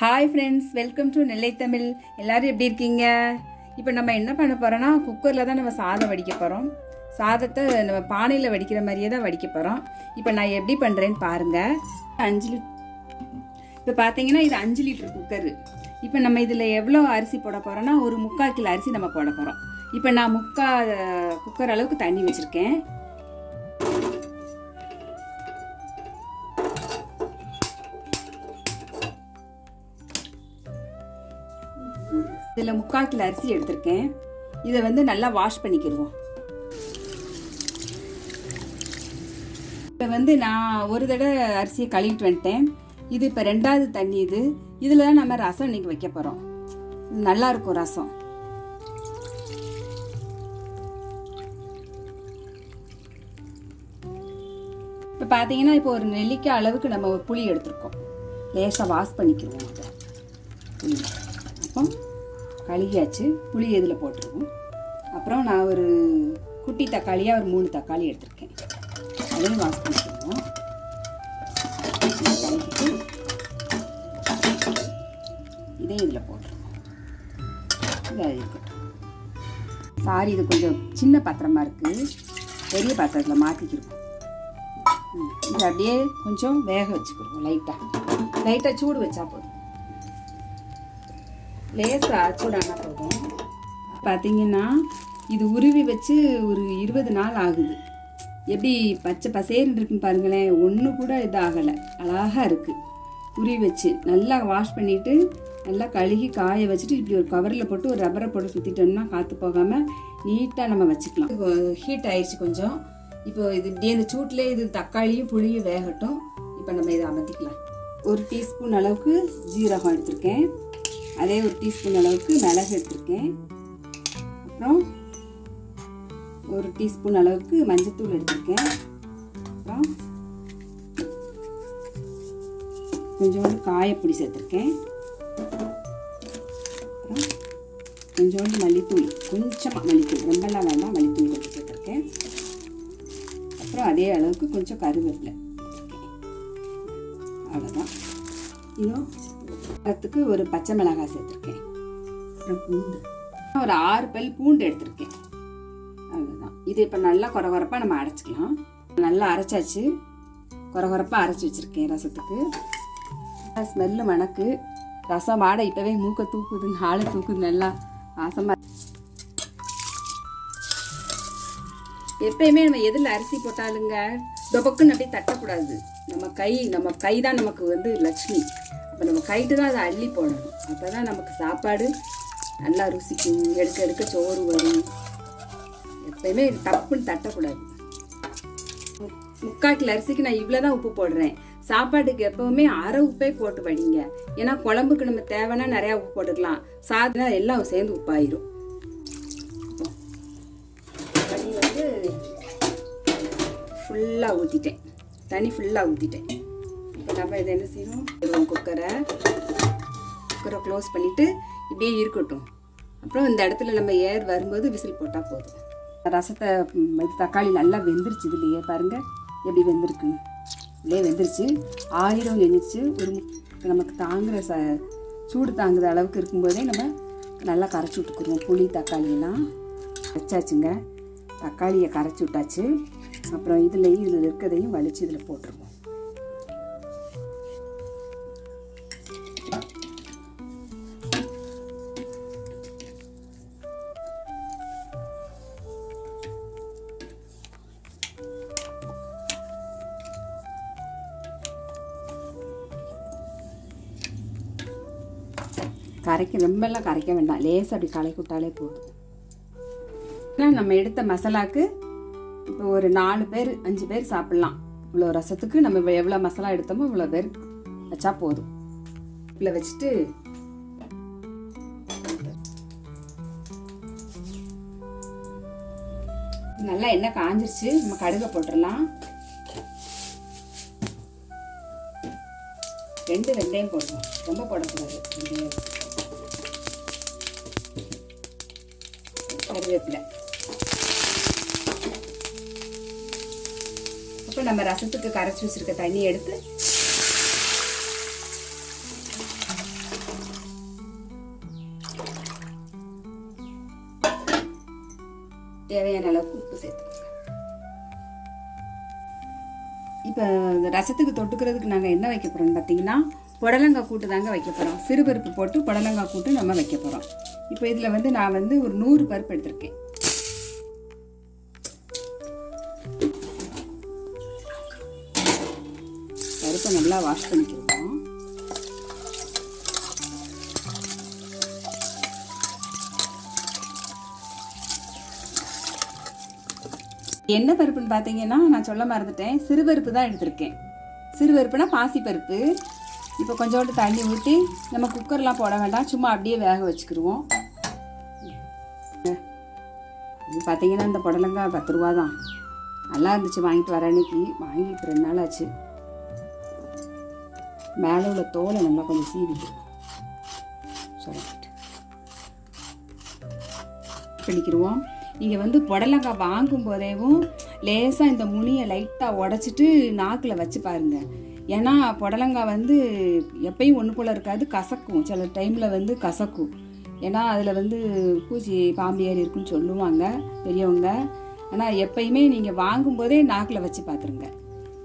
Hi friends welcome to Nellai Tamil எல்லோரும் எப்படி இருக்கீங்க? இப்போ நம்ம என்ன பண்ண போகிறோன்னா குக்கரில் தான் நம்ம சாதம் வடிக்க போகிறோம் சாதத்தை நம்ம பானையில் வடிக்கிற மாதிரியே தான் வடிக்க போகிறோம் இப்போ நான் எப்படி பண்ணுறேன்னு பாருங்கள் அஞ்சு லிட் இப்போ பார்த்தீங்கன்னா இது அஞ்சு லிட்டர் குக்கரு இப்போ நம்ம இதில் எவ்வளோ அரிசி போட போகிறோன்னா ஒரு முக்கால் கிலோ அரிசி நம்ம போட போகிறோம் இப்போ நான் முக்கால் குக்கர் அளவுக்கு தண்ணி வச்சுருக்கேன். இதில் முக்கால் கிலோ அரிசி எடுத்திருக்கேன். இதை வந்து நல்லா வாஷ் பண்ணிக்கிடுவோம். இப்போ வந்து நான் ஒரு தடவை அரிசியை கழுவிட்டு வந்துட்டேன். இது இப்போ ரெண்டாவது தண்ணி இது. இதில் தான் நம்ம ரசம் இன்னைக்கு வைக்க போகிறோம். நல்லாயிருக்கும் ரசம். இப்போ பார்த்தீங்கன்னா இப்போ ஒரு நெல்லிக்காய் அளவுக்கு நம்ம புளி எடுத்திருக்கோம். லேசாக வாஷ் பண்ணிக்கிடுவோம். கழுகியாச்சு புளி இதில் போட்டுருவோம் அப்புறம் நான் ஒரு குட்டி தக்காளியாக ஒரு மூணு தக்காளி எடுத்திருக்கேன். அதையும் வாஷ் பண்ணிக்கிடுவோம் இதையும் இதில் போட்டுருவோம் இது இருக்கட்டும். சாரி இது கொஞ்சம் சின்ன பாத்திரமா இருக்குது பெரிய பாத்திரத்தில் மாற்றிக்கிருவோம் இது அப்படியே கொஞ்சம் வேக வச்சுக்கிடுவோம் லைட்டாக லைட்டாக சூடு வச்சா போதும். லேசாக சூடானா போதும். பார்த்தீங்கன்னா இது உருவி வச்சு ஒரு இருபது நாள் ஆகுது. எப்படி பச்சை பசேர்னு இருக்குன்னு பாருங்களேன் ஒன்று கூட இதாகலை. அழகாக இருக்குது உருவி வச்சு நல்லா வாஷ் பண்ணிவிட்டு நல்லா கழுகி காய வச்சுட்டு இப்படி ஒரு கவரில் போட்டு ஒரு ரப்பரை போட்டு சுற்றிட்டோம்னா காற்று போகாமல் நீட்டாக நம்ம வச்சுக்கலாம். ஹீட் ஆயிடுச்சு கொஞ்சம். இப்போ இது இப்படியே இந்த சூட்லேயே இது தக்காளியும் புளியும் வேகட்டும். இப்போ நம்ம இதை அமர்த்திக்கலாம். ஒரு டீஸ்பூன் அளவுக்கு ஜீரகம் எடுத்திருக்கேன். அதே ஒரு டீஸ்பூன் அளவுக்கு மிளகு எடுத்திருக்கேன். அப்புறம் ஒரு டீஸ்பூன் அளவுக்கு மஞ்சத்தூள் எடுத்திருக்கேன். அப்புறம் கொஞ்சோண்டு காயப்பொடி சேர்த்துருக்கேன். அப்புறம் கொஞ்சோண்டு மல்லித்தூள் கொஞ்சமாக மல்லித்தூள் ரொம்பலாம் வேண்டாம் மல்லித்தூள் கொஞ்சம் சேர்த்துருக்கேன். அப்புறம் அதே அளவுக்கு கொஞ்சம் கருவேப்பிலை அவ்வளோதான் இன்னும் அதுக்கு ஒரு பச்சை மிளகாய் சேர்த்துருக்கேன். அப்புறம் பூண்டு. ஒரு ஆறு பல் பூண்டு எடுத்திருக்கேன். அவ்வளோதான் இது இப்போ நல்லா குறகுறப்பாக நம்ம அரைச்சிக்கலாம். நல்லா அரைச்சாச்சு. குறகுறப்பாக அரைச்சி வச்சுருக்கேன் ரசத்துக்கு. ஸ்மெல்லு மணக்கு. ரசம் ஆடை இப்போவே மூக்கை தூக்குது ஆளை தூக்குது நல்லா வாசமாக எப்பயுமே நம்ம எதில் அரிசி போட்டாலுங்க டொபக்குன்னு அப்படியே தட்டக்கூடாது. நம்ம கை நம்ம கை தான் நமக்கு வந்து லக்ஷ்மி அப்போ நம்ம கைட்டு தான் அதை அள்ளி போடணும். அப்போ தான் நமக்கு சாப்பாடு நல்லா ருசிக்கும். எடுக்க எடுக்க சோறு வரும். எப்பயுமே தப்புன்னு தட்டக்கூடாது. மு- முக்கால் கிலோ அரிசிக்கு நான் இவ்வளோ தான் உப்பு போடுறேன். சாப்பாட்டுக்கு எப்போவுமே அரை உப்பே போட்டு வடிங்க ஏன்னா குழம்புக்கு நம்ம தேவைன்னா நிறையா உப்பு போட்டுக்கலாம். சாதம் எல்லாம் சேர்ந்து உப்பாயிரும். தண்ணி வந்து ஃபுல்லாக ஊற்றிட்டேன் தண்ணி ஃபுல்லாக ஊற்றிட்டேன் நம்ம இதை என்ன செய்யணும்? குக்கரை. குக்கரை க்ளோஸ் பண்ணிவிட்டு இப்படியே இருக்கட்டும். அப்புறம் இந்த இடத்துல நம்ம ஏர் வரும்போது விசில் போட்டால் போதும். ரசத்தை இது தக்காளி நல்லா வெந்துருச்சு இதுலையே பாருங்கள் எப்படி வெந்திருக்குன்னு. இல்லையே வெந்துருச்சு. ஆயிரம் நினைச்சு ஒரு நமக்கு தாங்குகிற ச சூடு தாங்குற அளவுக்கு இருக்கும்போதே நம்ம நல்லா கரைச்சி விட்டுக்குருவோம். புளி தக்காளியெல்லாம் வச்சாச்சுங்க. தக்காளியை கரைச்சி விட்டாச்சு. அப்புறம் இதில் இதில் இருக்கிறதையும் வலிச்சு இதில் போட்டுருவோம். கரைக்க ரொம்பலாம் கரைக்க வேண்டாம். லேசாக அப்படி கலக்கி விட்டாலே போதும். ஏன்னா நம்ம எடுத்த மசாலாக்கு இப்போ ஒரு நாலு பேர் அஞ்சு பேர் சாப்பிட்லாம். இவ்வளோ ரசத்துக்கு நம்ம எவ்வளோ மசாலா எடுத்தோமோ இவ்வளோ பேர் வச்சா போதும். இதில் வச்சுட்டு நல்லா எண்ணெய் காஞ்சிருச்சு. நம்ம கடுகை போட்டுடலாம். ரெண்டு வெந்தயம் போடணும். ரொம்ப போடக்கூடாது. கருவேப்பிலை. இப்போ நம்ம ரசத்துக்கு கரைச்சி வச்சுருக்க தண்ணி எடுத்து தேவையான அளவுக்கு உப்பு சேர்த்துக்கோங்க. இப்போ இந்த ரசத்துக்கு தொட்டுக்கிறதுக்கு நாங்கள் என்ன வைக்க போகிறோம்னு பார்த்தீங்கன்னா புடலங்காய் கூட்டு தாங்க வைக்க போகிறோம் சிறுபருப்பு போட்டு புடலங்காய் கூட்டு நம்ம வைக்க போகிறோம் இப்போ இதில் வந்து நான் வந்து ஒரு நூறு பருப்பு எடுத்திருக்கேன். பருப்பை நல்லா வாஷ் பண்ணிக்கிறோம் என்ன பருப்புன்னு பார்த்தீங்கன்னா நான் சொல்ல மறந்துட்டேன். சிறுபருப்பு தான் எடுத்திருக்கேன். சிறுபருப்புனா பாசிப்பருப்பு. இப்போ கொஞ்சோண்டு தண்ணி ஊற்றி நம்ம குக்கர்லாம் போட வேண்டாம். சும்மா அப்படியே வேக வச்சுக்கிடுவோம் இது பார்த்தீங்கன்னா இந்த புடலங்காய் பத்து ரூபா தான். நல்லா இருந்துச்சு வாங்கிட்டு வர அன்னைக்கு. வாங்கி இப்போ ரெண்டு நாள் ஆச்சு. மேலே உள்ள தோலை நல்லா கொஞ்சம் சீவிட்டு. சொல்லிட்டு பண்ணிக்கிடுவோம் நீங்கள் வந்து புடலங்காய் வாங்கும் போதேவும் லேசாக இந்த முனியை லைட்டாக உடச்சிட்டு நாக்கில் வச்சு பாருங்கள் ஏன்னா புடலங்காய் வந்து எப்பயும் ஒன்று போல் இருக்காது கசக்கும். சில டைமில் வந்து கசக்கும். ஏன்னா அதில் வந்து பூச்சி பாம்பு ஏறி இருக்குன்னு சொல்லுவாங்க பெரியவங்க. ஆனால் எப்பயுமே நீங்கள் வாங்கும்போதே நாக்கில் வச்சு பார்த்துருங்க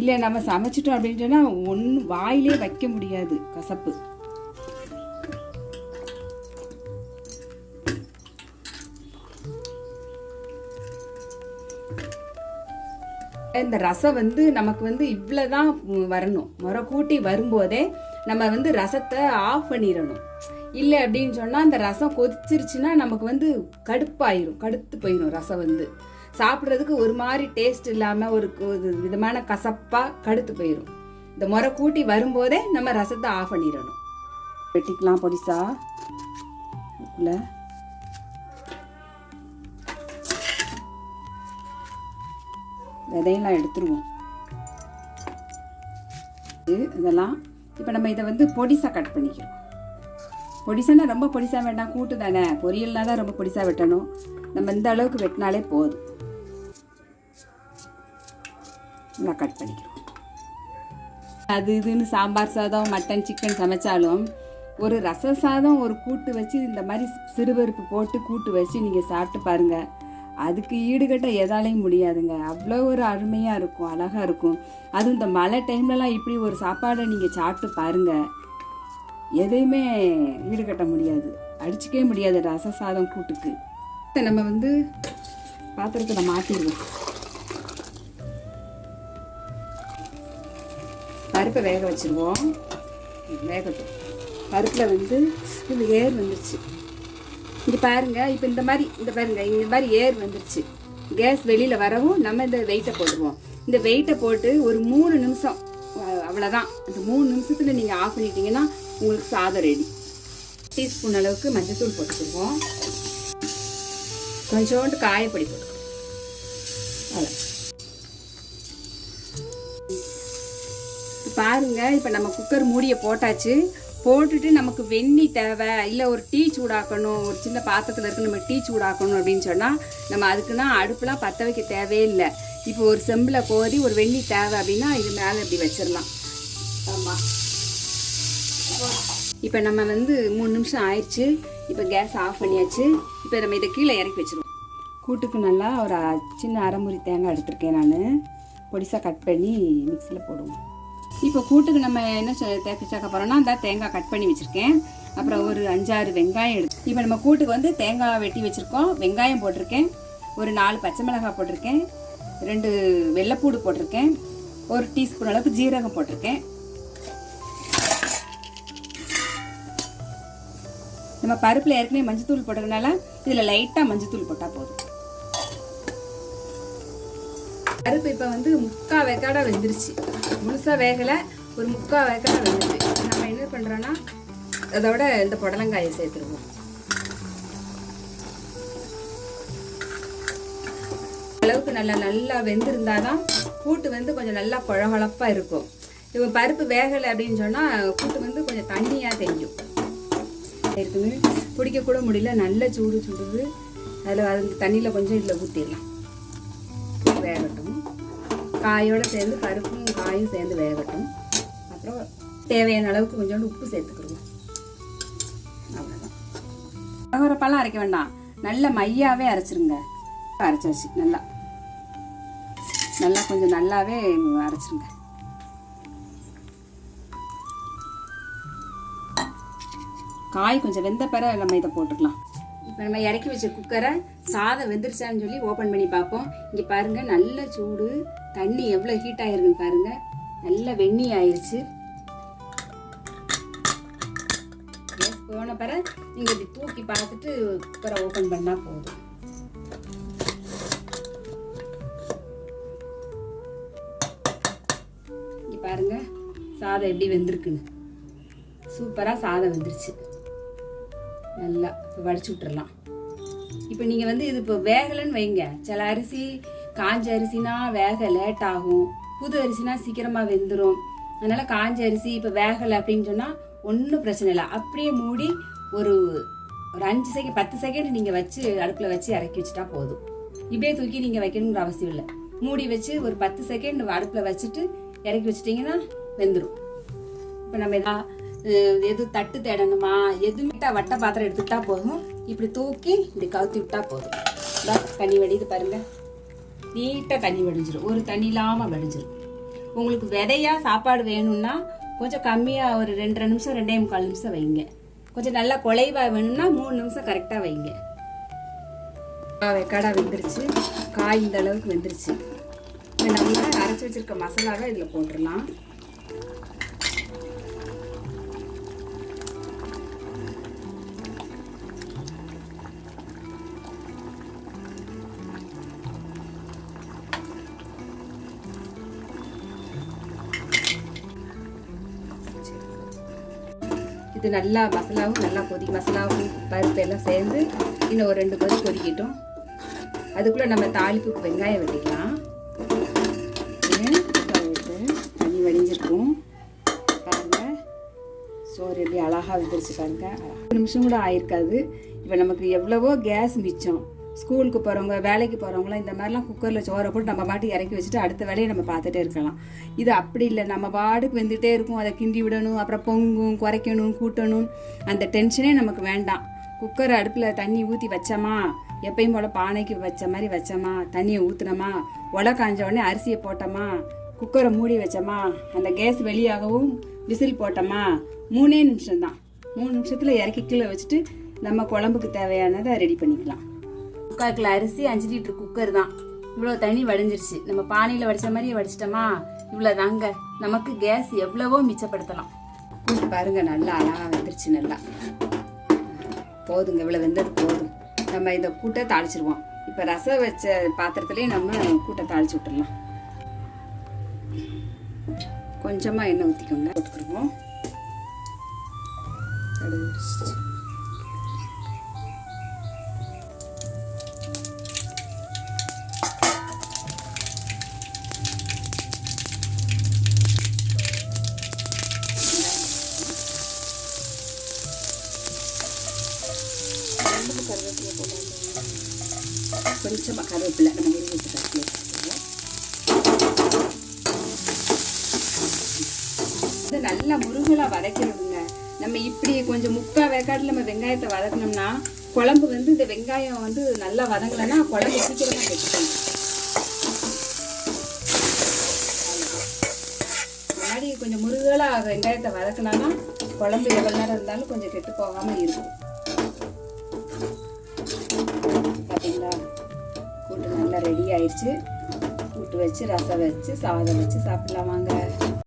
இல்லை நம்ம சமைச்சிட்டோம் அப்படின்ட்டுனா ஒன்று வாயிலே வைக்க முடியாது கசப்பு. இந்த ரசம் வந்து நமக்கு வந்து இவ்வளோதான் வரணும். முறை கூட்டி வரும்போதே நம்ம வந்து ரசத்தை ஆஃப் பண்ணிடணும். இல்லை அப்படின்னு சொன்னால் அந்த ரசம் கொதிச்சிருச்சுன்னா நமக்கு வந்து கடுப்பாயிரும். கடுத்து போயிடும் ரசம் வந்து. சாப்பிட்றதுக்கு ஒரு மாதிரி டேஸ்ட் இல்லாமல் ஒரு விதமான கசப்பாக கடுத்து போயிடும் இந்த முறை கூட்டி வரும்போதே நம்ம ரசத்தை ஆஃப் பண்ணிடணும். வெட்டிக்கலாம் பொடிசா? விதையெல்லாம் எடுத்துருவோம்? இது இதெல்லாம். இப்போ நம்ம இதை வந்து பொடிசாக கட் பண்ணிக்கிறோம். பொடிசானா ரொம்ப பொடிசா வேண்டாம் கூட்டு தானே. பொரியல்னா தான் ரொம்ப பொடிசா வெட்டணும். நம்ம இந்த அளவுக்கு வெட்டினாலே போதும். நல்லா கட் பண்ணிக்கிறோம். அது இதுன்னு சாம்பார் சாதம் மட்டன் சிக்கன் சமைச்சாலும் ஒரு ரச சாதம் ஒரு கூட்டு வச்சு இந்த மாதிரி சிறுபருப்பு போட்டு கூட்டு வச்சு நீங்கள் சாப்பிட்டு பாருங்கள் அதுக்கு ஈடுகட்ட எதாலையும் முடியாதுங்க. அவ்வளோ ஒரு அருமையாக இருக்கும் அழகாக இருக்கும். அதுவும் இந்த மழை டைம்லலாம் இப்படி ஒரு சாப்பாடை நீங்கள் சாப்பிட்டு பாருங்கள் எதையுமே ஈடுகட்ட முடியாது. அடிச்சிக்கவே முடியாது ரச சாதம் கூட்டுக்கு. நம்ம வந்து பாத்திரத்தில் மாற்றிடுவோம் பருப்பை வேக வச்சுருவோம். வேகட்டும். பருப்பில் வந்து இது ஏர் வந்துருச்சு. இங்கே பாருங்கள் இப்போ இந்த மாதிரி இந்த பாருங்கள் இந்த மாதிரி ஏர் வந்துருச்சு. கேஸ் வெளியில் வரவும் நம்ம இந்த வெயிட்டை போடுவோம். இந்த வெயிட்டை போட்டு ஒரு மூணு நிமிஷம் அவ்வளோதான் அந்த மூணு நிமிஷத்தில் நீங்கள் ஆஃப் பண்ணிட்டீங்கன்னா உங்களுக்கு சாதம் ரெடி டீஸ்பூன் அளவுக்கு மஞ்சத்தூள் போட்டுக்குவோம். கொஞ்சோண்டு காயப்பொடி போட்டுக்குவோம். அவ்வளோ இப்போ நம்ம குக்கர் மூடியை போட்டாச்சு. போட்டுட்டு நமக்கு வெந்நி தேவை இல்லை ஒரு டீ சூடாக்கணும் ஒரு சின்ன பாத்திரத்தில் இருக்கு நம்ம டீ சூடாக்கணும் அப்படின்னு சொன்னால் நம்ம அதுக்குன்னா அடுப்புலாம் பற்ற வைக்க தேவையில்லை இப்போ ஒரு செம்பில் கோரி ஒரு வெந்நி தேவை அப்படின்னா இது மேலே இப்படி வச்சிடலாம் ஆமாம் இப்போ நம்ம வந்து மூணு நிமிஷம் ஆயிடுச்சு. இப்போ கேஸ் ஆஃப் பண்ணியாச்சு. இப்போ நம்ம இதை கீழே இறக்கி வச்சிருவோம். கூட்டுக்கு நல்லா ஒரு சின்ன அரைமுறி தேங்காய் எடுத்திருக்கேன் நான். பொடிசாக கட் பண்ணி மிக்சியில் போடுவோம். இப்போ கூட்டுக்கு நம்ம என்ன தேக்க சேர்க்க போகிறோம்னா அந்த தேங்காய் கட் பண்ணி வச்சுருக்கேன். அப்புறம் ஒரு அஞ்சாறு வெங்காயம் எடுத்து இப்போ நம்ம கூட்டுக்கு வந்து தேங்காய் வெட்டி வச்சுருக்கோம். வெங்காயம் போட்டிருக்கேன். ஒரு நாலு பச்சை மிளகாய் போட்டிருக்கேன். ரெண்டு வெள்ளைப்பூடு போட்டிருக்கேன். ஒரு டீஸ்பூன் அளவுக்கு ஜீரகம் போட்டிருக்கேன். நம்ம பருப்பில் ஏற்கனவே மஞ்சத்தூள் போட்டதுனால இதில் லைட்டாக மஞ்சத்தூள் போட்டால் போதும். பருப்பு இப்போ வந்து முக்கால் வேக்காடாக வெந்துருச்சு. முழுசாக வேகலை ஒரு முக்கால் வேக்காடாக வெந்துருச்சு நம்ம என்ன பண்ணுறோன்னா அதோட இந்த புடலங்காயை சேர்த்துருவோம். அளவுக்கு நல்லா நல்லா வெந்திருந்தாதான் கூட்டு வந்து கொஞ்சம் நல்லா குழகுழப்பாக இருக்கும். இப்போ பருப்பு வேகலை அப்படின்னு சொன்னால் கூட்டு வந்து கொஞ்சம் தண்ணியாக தெரியும். இருக்குன்னு பிடிக்கக்கூட முடியல நல்ல சூடு சுடுது. அதில் அது தண்ணியில் கொஞ்சம் இதில் ஊற்றிடலாம் வேகட்டும். காயோடு சேர்ந்து பருப்பும் காயும் சேர்ந்து வேகட்டும். அப்புறம் தேவையான அளவுக்கு கொஞ்சோண்டு உப்பு சேர்த்துக்கிடுவோம். அவ்வளோதான் பரபரப்பாலாம் அரைக்க வேண்டாம். நல்ல மையாவே அரைச்சிருங்க. அரைச்சாச்சு நல்லா. நல்லா கொஞ்சம் நல்லாவே அரைச்சிருங்க. காய் கொஞ்சம் வெந்த பிற நம்ம இதை போட்டுக்கலாம். இப்போ நம்ம இறக்கி வச்ச குக்கரை சாதம் வெந்துருச்சான்னு சொல்லி ஓப்பன் பண்ணி பார்ப்போம். இங்கே பாருங்கள் நல்ல சூடு. தண்ணி எவ்வளோ ஹீட் ஆகிருக்குன்னு பாருங்க. நல்ல வெண்ணி ஆயிடுச்சு கேஸ் போன பிற நீங்கள் இப்படி தூக்கி பார்த்துட்டு குக்கரை ஓப்பன் பண்ணால் போதும். இங்கே பாருங்க சாதம் எப்படி வெந்திருக்குன்னு. சூப்பராக சாதம் வெந்துருச்சு. நல்லா வடிச்சு விட்டுறலாம். இப்போ நீங்கள் வந்து இது இப்போ வேகலைன்னு வைங்க. சில அரிசி காஞ்ச அரிசினா வேக லேட் ஆகும். புது அரிசினா சீக்கிரமாக வெந்துடும் அதனால் காஞ்ச அரிசி இப்போ வேகலை அப்படின்னு சொன்னால் ஒன்றும் பிரச்சனை இல்லை. அப்படியே மூடி ஒரு ஒரு அஞ்சு செகண்ட் பத்து செகண்ட் நீங்கள் வச்சு அடுப்பில் வச்சு இறக்கி வச்சுட்டா போதும். இப்படியே தூக்கி நீங்கள் வைக்கணுங்கிற அவசியம் இல்லை. மூடி வச்சு ஒரு பத்து செகண்ட் அடுப்பில் வச்சுட்டு இறக்கி வச்சிட்டிங்கன்னா வெந்துடும் இப்போ நம்ம எதா எது தட்டு தேடணுமா? எதுவுமே வட்ட பாத்திரம் எடுத்துக்கிட்டா போதும்? இப்படி தூக்கி இப்படி கவுத்தி விட்டா போதும். இதா தண்ணி வடியுது பாருங்க. நீட்டாக தண்ணி வடிஞ்சிடும் ஒரு தண்ணி இல்லாமல் வடிஞ்சிடும் உங்களுக்கு விதையாக சாப்பாடு வேணும்னா கொஞ்சம் கம்மியாக ஒரு ரெண்டரை நிமிஷம் ரெண்டே முக்கால் நிமிஷம் வைங்க. கொஞ்சம் நல்லா குலைவாக வேணும்னா மூணு நிமிஷம் கரெக்டாக வைங்க. வெக்காடா வெந்துருச்சு. காய் இந்த அளவுக்கு வெந்துருச்சு. இப்போ நம்ம அரைச்சி வச்சிருக்க மசாலாவை இதில் போட்டுடலாம். இது நல்லா மசாலாவும் நல்லா கொதி மசாலாவும் பருப்பு எல்லாம் சேர்ந்து இன்னும் ஒரு ரெண்டு கொதி கொதிக்கிட்டோம். அதுக்குள்ளே நம்ம தாளிப்புக்கு வெங்காயம் வெட்டிக்கலாம் தண்ணி வடிஞ்சிருக்கும். பாருங்கள் சோறு எப்படி அழகாக வந்துருச்சு பாருங்க. ஒரு நிமிஷம் கூட ஆயிருக்காது. இப்போ நமக்கு எவ்வளவோ கேஸ் மிச்சம். ஸ்கூலுக்கு போகிறவங்க வேலைக்கு போகிறவங்களாம் இந்த மாதிரிலாம் குக்கரில் சோறை போட்டு நம்ம பாட்டு இறக்கி வச்சுட்டு அடுத்த வேலையை நம்ம பார்த்துட்டே இருக்கலாம். இது அப்படி இல்லை. நம்ம பாட்டுக்கு வந்துகிட்டே இருக்கும். அதை கிண்டி விடணும் அப்புறம் பொங்கும் குறைக்கணும் கூட்டணும். அந்த டென்ஷனே நமக்கு வேண்டாம். குக்கர் அடுப்பில் தண்ணி ஊற்றி வச்சோமா? எப்பயும் போல் பானைக்கு வச்ச மாதிரி வச்சோமா? தண்ணியை ஊற்றுனோமா உலை காஞ்ச உடனே அரிசியை போட்டோமா? குக்கரை மூடி வச்சோமா? அந்த கேஸ் வெளியாகவும் விசில் போட்டோமா? மூணே நிமிஷம்தான். மூணு நிமிஷத்தில் இறக்கி கீழே வச்சுட்டு நம்ம குழம்புக்கு தேவையானதை ரெடி பண்ணிக்கலாம். முக்கால் கிலோ அரிசி அஞ்சு லிட்டர் குக்கர் தான். இவ்வளோ தண்ணி வடிஞ்சிருச்சு. நம்ம பானையில் வடிச்ச மாதிரியே வடிச்சிட்டோமா? இவ்வளோ தாங்க நமக்கு கேஸ் எவ்வளவோ மிச்சப்படுத்தலாம். கூட்டு பாருங்க நல்லா அழகாக வந்துருச்சு நல்லா. போதுங்க இவ்வளோ வெந்தது போதும். நம்ம இந்த கூட்டை தாளிச்சிருவோம். இப்போ ரசம் வச்ச பாத்திரத்துலேயே நம்ம கூட்டை தாளிச்சு விட்டுடலாம் கொஞ்சமாக எண்ணெய் ஊற்றிக்கோங்க போட்டுக்கிடுவோம். கொஞ்சமாக கருவேப்பிலை நம்ம உருவி கட்டி வச்சுருவோம் இது நல்லா முருகலாக வதக்கணுங்க. நம்ம இப்படி கொஞ்சம் முக்கால் வேக்காட்டில் நம்ம வெங்காயத்தை வதக்கணும்னா குழம்பு வந்து இந்த வெங்காயம் வந்து நல்லா வதங்கலைன்னா குழம்பு சீக்கிரமாக கெட்டுக்கணும். முன்னாடி கொஞ்சம் முருகலாக வெங்காயத்தை வதக்கினாதான் குழம்பு எவ்வளோ நேரம் இருந்தாலும் கொஞ்சம் கெட்டு போகாமல் இருக்கும். நல்லா ரெடி ஆயிடுச்சு. கூட்டு வச்சு ரசம் வச்சு சாதம் வச்சு சாப்பிடலாம் வாங்க